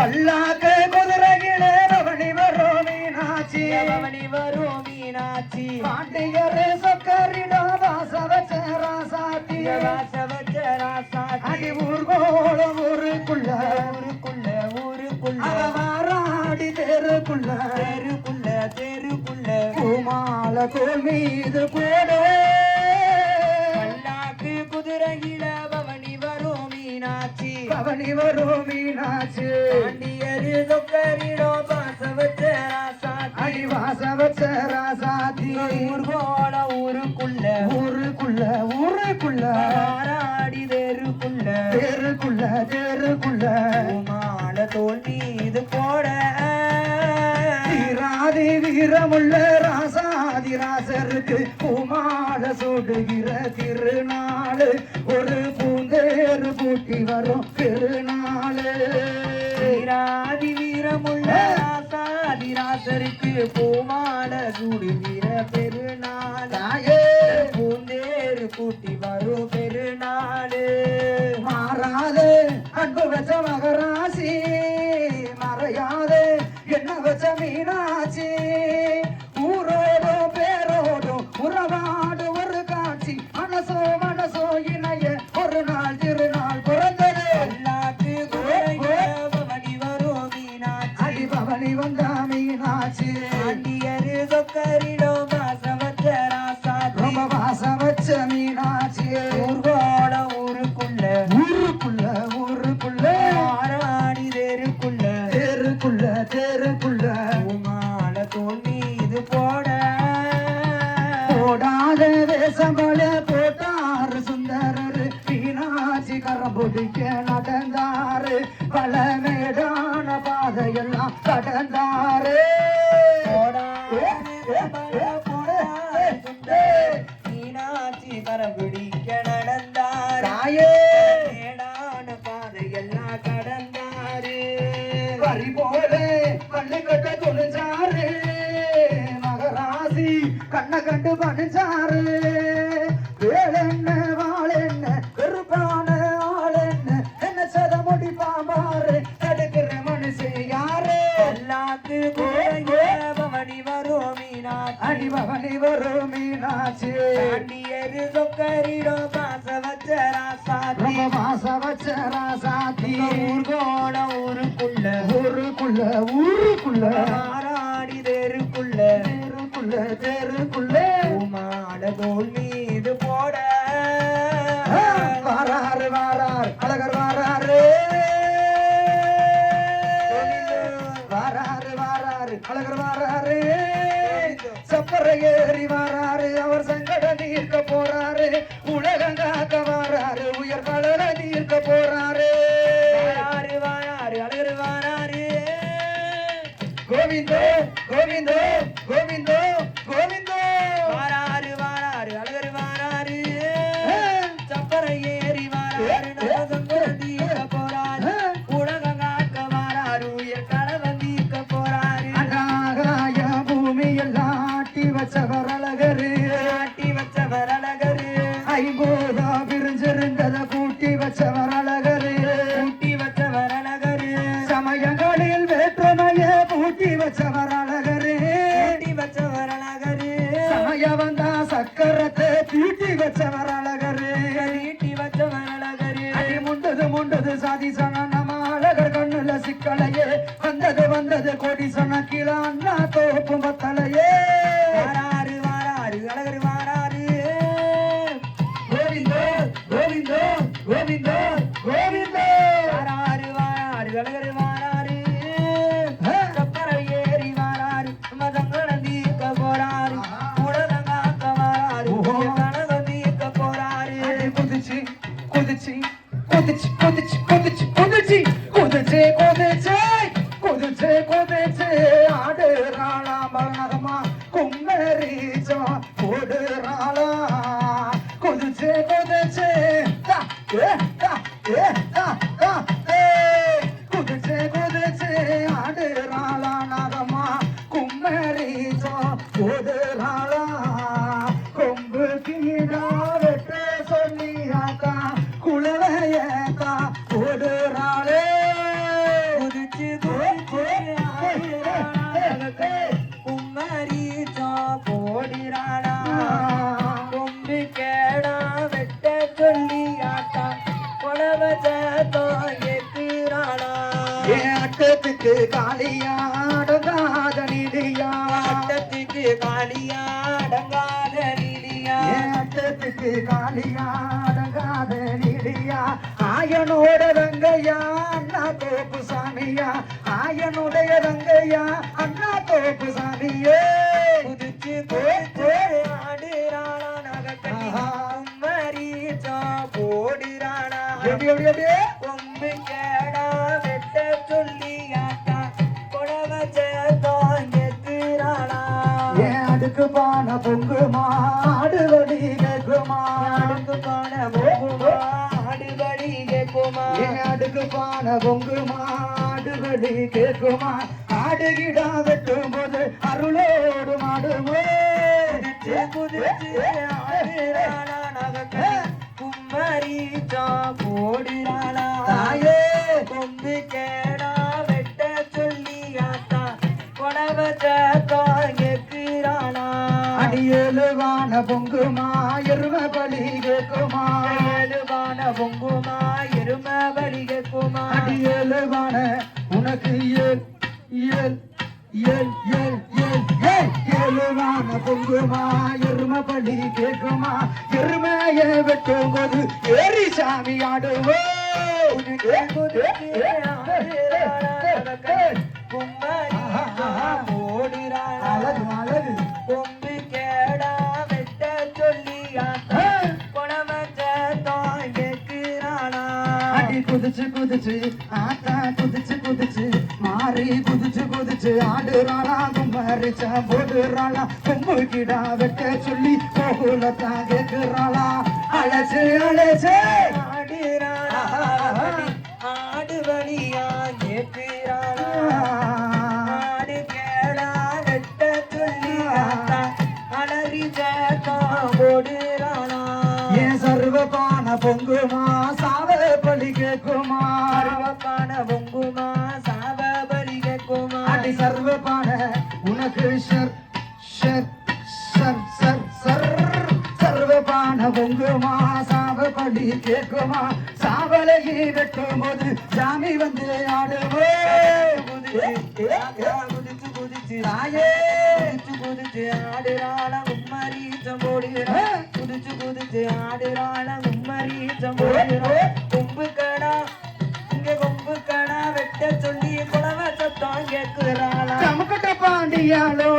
பல்லாக்கு குதிரையில ரவணி வரும் மீனாட்சி. பவனி வரும் மீனாட்சி. பாண்டியரே சொக்கரிடோ வாசவச்ச ராசாத்தி வாசவச்ச ராசாத்தி அடி ஊர்கோள ஊருக்குள்ள. ஊருக்குள்ள ஊருக்குள்ள. அவராடி தெருக்குள்ள. தெருக்குள்ள தெருக்குள்ள. பூமால தோல் மீது போட. பணி வரும் மீனாச்சு அண்டியரு தொக்கரிடோ பாச வச்ச ராசா அடி வாச வச்ச ராசாத்தி. ஊர் போல ஊருக்குள்ள. ஊருக்குள்ள ஊருக்குள்ள. ஆராடி தெருக்குள்ள. தெருக்குள்ள தெருக்குள்ள. மாலை தோல் மீது போட. வீராதி வீரமுள்ள ராசருக்கு பூமால சூடுகிற திருநாள். ஒரு பூந்தேறு பூட்டி வரும் திருநாள். வீராதி வீரமுள்ள ராசாதிராசருக்கு பூமால சூடுகிற பெருநாள். தாயே. பூந்தேறு கூட்டி வரும் பெருநாள். மாறாதே அன்பு வச்ச மகராசி. மறையாதே என்ன வச்ச மீனாட்சி. வீணாச்சு அந்நியரு சொக்கரிடோம கண்ண கண்டு பணிச்சாரு வேலென்ன வாழென்ன கருப்பான ஆளென்ன என்ன சத முடி பாம்பாரு? தடுக்கிற மனுஷன் யாரு? எல்லாத்து பவனி வரும் மீனாட்சி அடி பவனி வரும் மீனாட்சி பாண்டியரு சொக்கரிடோ பாச வச்ச ராசாத்தி மாச வச்ச ராசாத்தி ஊருக்குள்ள. ஊருக்குள்ள தெருக்குள்ளே மாட தோல் மீது போட. வாராரு வாரார் அழகர் வாராரு வாராரு வாராரு அழகர் வாராரு சப்பரை ஏறி வாராரு அவர் சங்கட நீர்க்க போறாரு. உலகங்காக்க வாராரு உயர் கடல நீர்க்க போறாரு சக்கரத்தை தீட்டி வச்சவர் அழகரு ஈட்டி வச்சவர் அழகரு அடி முண்டது முண்டது சாதி சன நம்ம அழகர் கண்ணுல சிக்கலையே. வந்தது வந்தது கொடி சொன்ன கீழே যে বলেছে அட்டத்துக்கு காளியாடங்காத நிதியா அடங்காத நீலியா என் அட்டத்துக்கு காளியாடங்காத நிதியா ஆயனோட ரங்கையா அண்ணா தோப்பு சாமியா ஆயனுடைய ரங்கையா அண்ணா தோப்பு சாமியே குதிச்சு ஆடுறாளா நகக்கட்டி ஆஹா. கும்மரிச்சா போடுறாளா. எப்படி எப்படி எப்படி? என் அடுக்கு பான பொங்குமா? ஆடுவடி கேக்குமா ஆடுகிடா வெட்டும் போது அருளோடு மாடுமோ. கும்மரிச்சா போடுறாளா தாயே. கொம்பு கேடா வெட்ட சொல்லி ஆத்தா கொடவ சேத்தான் எத்துறாளா அடியேழுவான பொங்குமா? எரும பலி கேக்குமா ஏழுவான பொங்குமா? எரும பலி கேக்குமா அடியேழுவான உனக்கு ஏல் ஏல் ஏல் ஏல் ஏல் ஏல் ஏழுவான பொங்குமா எரும பலி கேக்குமா எருமைய வெட்டும் போது ஏறி சாமி ஆடுவோம் அழகு அழகு. குதிச்சு குதிச்சு ஆத்தா குதிச்சு குதிச்சு மாறி குதிச்சு குதிச்சு ஆடுறாளா கும்மரிச்சா போடுறாளா கும்பு கிடா வெட்ட சொல்லி கோகுலத்தான் கேக்குறாளா. அழைச்சு அழைச்சு. ஆடுறாளா ஆடு வழியா ஏற்றுறாளா ஆடு கேளா வெட்ட சொல்லி அலறி சேத்தா ஓடுறாளா ஏன் சர்வபான பொங்குமா சாவ குதிச்சு குதிச்சு குதிச்சு குதிச்சு குதிச்சு ஆடுறாள கும்மரி சம்போடுகிறா குதிச்சு குதிச்சு ஆடுறாள கும்மரி சம்போடுகிறா கொம்பு கடா இங்க கொம்பு கடா வெட்ட சொல்லி குளவ சத்தம் கேக்குறாளா டமுக்கிட்ட பாண்டியாலோ